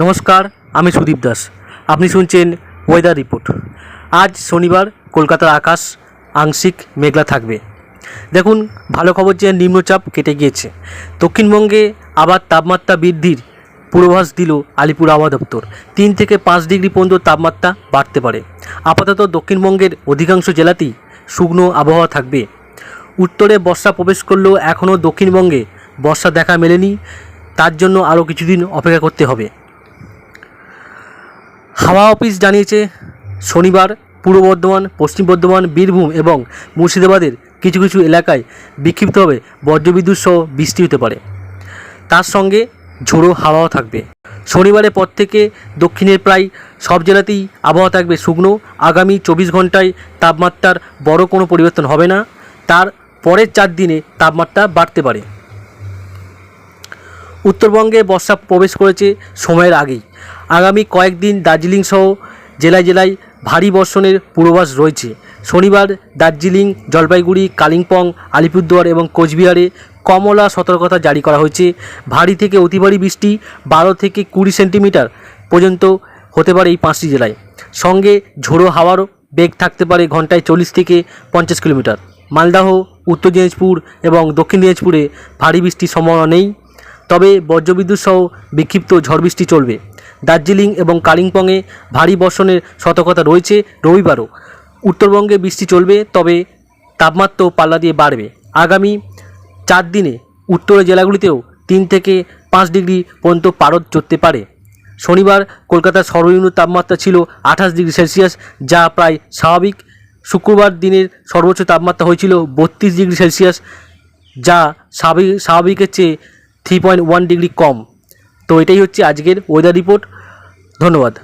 নমস্কার, আমি সুদীপ দাস। আপনি শুনছেন ওয়েদার রিপোর্ট আজ শনিবার, কলকাতার আকাশ আংশিক মেঘলা থাকবে। দেখুন, ভালো খবর যে নিম্নচাপ কেটে গিয়েছে। দক্ষিণবঙ্গে আবার তাপমাত্রা বৃদ্ধির পূর্বাভাস দিল আলিপুর আবহাওয়া দপ্তর। তিন থেকে পাঁচ ডিগ্রি পর্যন্ত তাপমাত্রা বাড়তে পারে। আপাতত দক্ষিণবঙ্গের অধিকাংশ জেলাতেই শুকনো আবহাওয়া থাকবে। উত্তরে বর্ষা প্রবেশ করলেও এখনও দক্ষিণবঙ্গে বর্ষা দেখা মেলেনি। তার জন্য আরও কিছুদিন অপেক্ষা করতে হবে। হাওয়া অফিস জানিয়েছে শনিবার পূর্ব বর্ধমান, পশ্চিম বর্ধমান, বীরভূম এবং মুর্শিদাবাদের কিছু কিছু এলাকায় বিক্ষিপ্তভাবে বজ্রবিদ্যুৎ সহ বৃষ্টি হতে পারে। তার সঙ্গে ঝোড়ো হাওয়াও থাকবে। শনিবারের পর থেকে দক্ষিণের প্রায় সব জেলাতেই আবহাওয়া থাকবে শুকনো। আগামী চব্বিশ ঘন্টায় তাপমাত্রার বড় কোনো পরিবর্তন হবে না। তার পরের চার দিনে তাপমাত্রা বাড়তে পারে। উত্তরবঙ্গে বর্ষা প্রবেশ করেছে সময়ের আগেই। আগামী কয়েকদিন দার্জিলিং সহ জেলায় জেলায় ভারী বর্ষণের পূর্বাভাস রয়েছে। শনিবার দার্জিলিং, জলপাইগুড়ি, কালিম্পং, আলিপুরদুয়ার এবং কোচবিহারে কমলা সতর্কতা জারি করা হয়েছে। ভারী থেকে অতি ভারী বৃষ্টি বারো থেকে কুড়ি সেন্টিমিটার পর্যন্ত হতে পারে এই পাঁচটি জেলায়। সঙ্গে ঝোড়ো হাওয়ারও বেগ থাকতে পারে ঘন্টায় চল্লিশ থেকে পঞ্চাশ কিলোমিটার। মালদাহ, উত্তর দিনাজপুর এবং দক্ষিণ দিনাজপুরে ভারী বৃষ্টির সম্ভাবনা নেই। তবে বজ্রবিদ্যুৎ সহ বিক্ষিপ্ত ঝড় বৃষ্টি চলবে। দার্জিলিং এবং কালিম্পংয়ে ভারী বর্ষণের সতর্কতা রয়েছে রবিবারও। উত্তরবঙ্গে বৃষ্টি চলবে, তবে তাপমাত্রাও পাল্লা দিয়ে বাড়বে। আগামী চার দিনে উত্তরের জেলাগুলিতেও তিন থেকে পাঁচ ডিগ্রি পর্যন্ত পারদ চড়তে পারে। শনিবার কলকাতার সর্বনিম্ন তাপমাত্রা ছিল আঠাশ ডিগ্রি সেলসিয়াস, যা প্রায় স্বাভাবিক। শুক্রবার দিনের সর্বোচ্চ তাপমাত্রা হয়েছিল বত্রিশ ডিগ্রি সেলসিয়াস, যা স্বাভাবিক স্বাভাবিকের চেয়ে থ্রি পয়েন্ট ওয়ান ডিগ্রি কম। তো এটাই হচ্ছে আজকের ওয়েদার রিপোর্ট ধন্যবাদ।